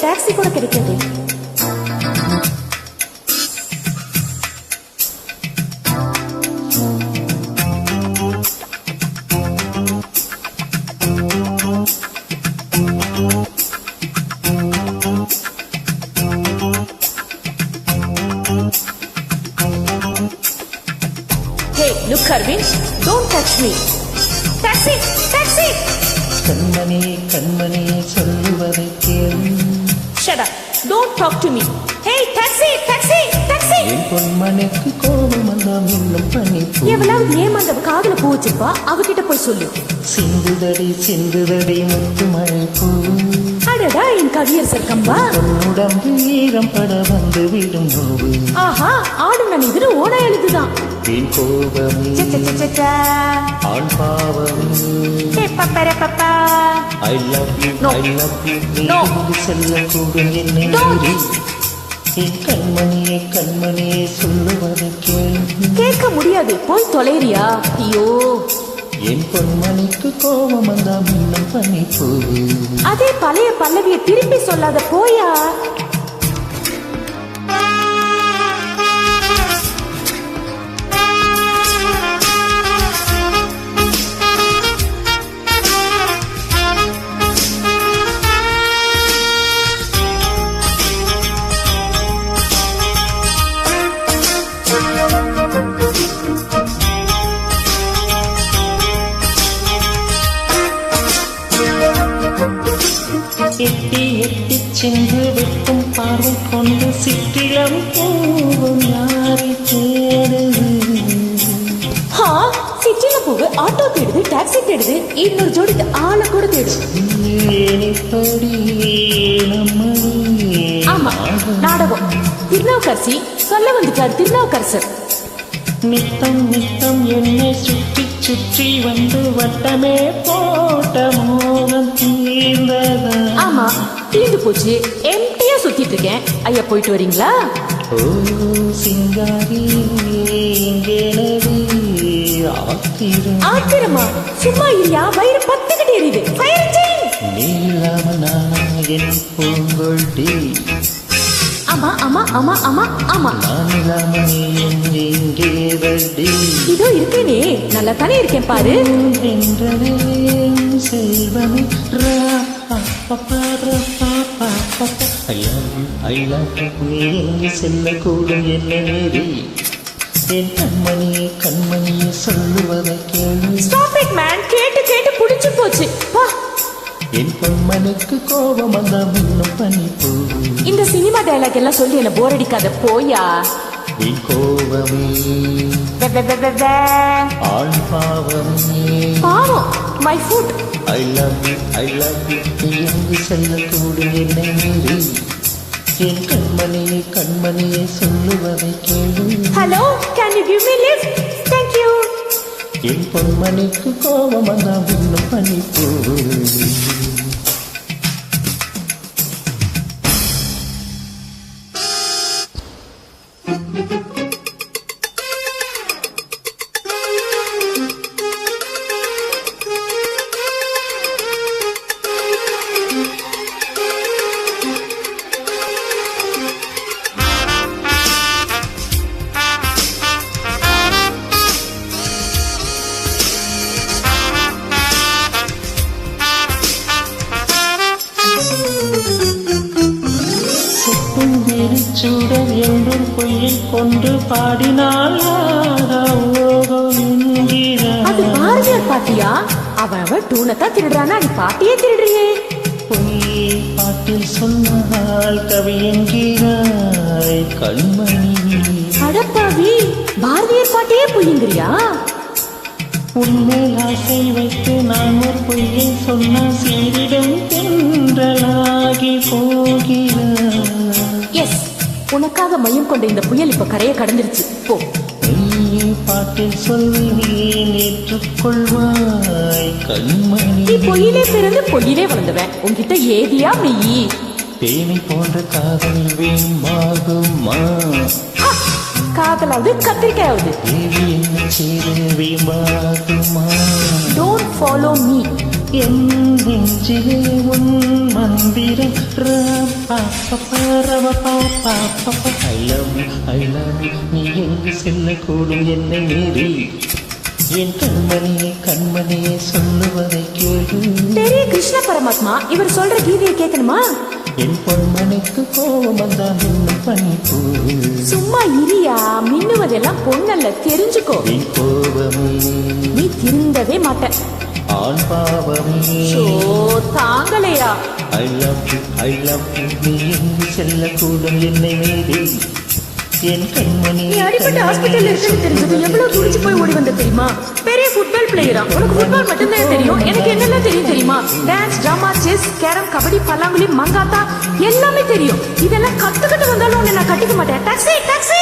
Taxi கூட கிடைக்காது hey look Aravind don't touch me taxi taxi கண்மணி கண்மணி சொல்லுவதை கேளு shut up don't talk to me hey taxi taxi taxi என் பொன்மணிக்கு கோபம் வந்தாம் இன்னும் பனிப்பூ. எவ்வளவு ஏமாந்தவ காதுல பூ வச்சிருப்பா? அவகிட்ட போய் சொல்லு. சிந்துதடி சிந்துதடி முத்து மழை பூ அடடா என் கவியரசர் கம்பா உடம்பு ஈரம் பட வந்து விடும் நோவு ஆஹா ஆடு நான் இதுன்னு ஓட எழுதுதான். என் கோபமே. ஆண் பாவமே. I love you. I love you நீ. No. செல்லக்கூடும் என்னை. மீறி என் கண்மணியே கண்மணியே சொல்லுவதை கேட்க முடியாது. போய் தொலைறியா? ஐயோ. என் பொன்மணிக்கு கோபம் இன்னும் பனிப்பூ அதே பழைய பல்லவிய திருப்பி சொல்லாத போயா? வெட்டும் பார்வை கொண்டு சிற்றிலம் பூவும் யாரை தேடுது. ஹா சிட்டில போக ஆட்டோ தேடுது டாக்ஸி தேடுது இன்னொரு ஜோடி ஆளை கூட தேடுது. ஆமா நாடகம். திருநாவுக்கரசி சொல்ல வந்துட்டார் திருநாவுக்கரசர். நித்தம் நித்தம் என்னை சுற்றி சுற்றி வந்து வட்டமே போட்ட மோகம் தீர்ந்ததா? ஆமா தீர்ந்து போச்சு. எம்டியா சுத்திட்டு இருக்கேன் ஐயா போயிட்டு வரீங்களா? ஓ சிங்காரி ஆத்திரம். ஆத்திரமா? சும்மா இல்லையா? வயிறு பத்துக்கிட்டே எரியுது Fire engine! நீ இல்லாம நானா என் பூங்கொடி ஆமா ஆமா ஆமா இதோ இருக்கேனே. நல்லா தானே இருக்கேன் பாரு. செல்வமே. I love you, I love you. நீ செல்லக்கூடும் என்ன மீறி என் கண்மணியே கண்மணியே சொல்லுவதை கேளு ஸ்டாப் இட் மேன் கேட்டு கேட்டு புடிச்சு போச்சு. வா. என் பொன்மனுக்கு கோபம் வந்தா இன்னும் பனிப்பூ இந்த சினிமா டயலாக் எல்லாம் சொல்லி என்ன போர் அடிக்காத போயா? என் கோபமே. ஆண் பாவமே பாவம் my foot I love you I love you எங்கு செல்லக்கூடும் என்னை மீறி. என் கண்மணியே கண்மணியே சொல்லுவதை கேளு. Hello can you give me lift thank you என் பொன்மணிக்கு கோபம் இன்னும் பனிப்பூ சுட்டும் விரிச்சுடர் என்றும் பொய்யை கொண்டு பாடினால். அது பாரதியார் பாட்டியா? அவ அவ டூனை தான் திருடுறானா? நீ பாட்டியே திருடுறியே. பொய் பாட்டில் சொன்னால் கவி என்கிறாய் கண்மணி அடப்பாவி பாரதியார் பாட்டியே பொய்யுங்கிறியா? உன்மேல் ஆசை வைத்து நான் ஒரு பொய்யை சொன்னால் சீரிடம் உனக்காக மையம் கொண்ட இந்த புயல் இப்ப கரையை கடந்துருச்சு. போ. நீ பாட்டில் சொல்லி ஏற்றுக்கொள்வாய். கண்மணி. நீ பொய்யிலே பிறந்து பொய்யிலே வளர்ந்தவன். உன்கிட்ட ஏதியா மெய்யி தேனி போன்ற காதல் வீமாகுமா! காதலாவது கத்திரிக்காயாவது. தேவி என்ன செய்து வீமாகுமா டோன்ட் ஃபாலோ மீ என் நெஞ்சிலே உன் மந்திரம் ஐ லவ் ஐ லவ் நீ எங்கு செல்லக்கூடும் என்னை மீறி. என் கண்மணியே கண்மணியே சொல்லுவதை கேளு. பெரிய கிருஷ்ண பரமாத்மா இவர் சொல்ற கீதையை கேட்கணுமா? என் பொன்மணிக்கு கோபம் சும்மா இரியா மின்னுவதெல்லாம் பொண்ணல்ல தெரிஞ்சுக்கோ. என் கோபமே. நீ திருந்தவே மாட்ட. ஆண் பாவமே. Show தாங்கலையா I love you I love you நீ எங்கு செல்லக்கூடும் என்னை மீறி. என் கண்மணி நீ அடிபட்டு ஹாஸ்பிட்டல் இருக்குன்னு தெரிஞ்சது எவ்வளவு துடிச்சு போய் ஓடி வந்த தெரியுமா? பெரிய ஃபுட்பால் பிளேயரா உனக்கு ஃபுட்பால் மட்டும்தான் தெரியும்? எனக்கு என்னெல்லாம் தெரியும் தெரியுமா? Dance drama chess carrom kabaddi பல்லாங்குழி மங்காத்தா எல்லாமே தெரியும். இதெல்லாம் கத்துக்கிட்டு வந்தாலும் உன்னை நான் கட்டிக்க மாட்டேன். Taxi taxi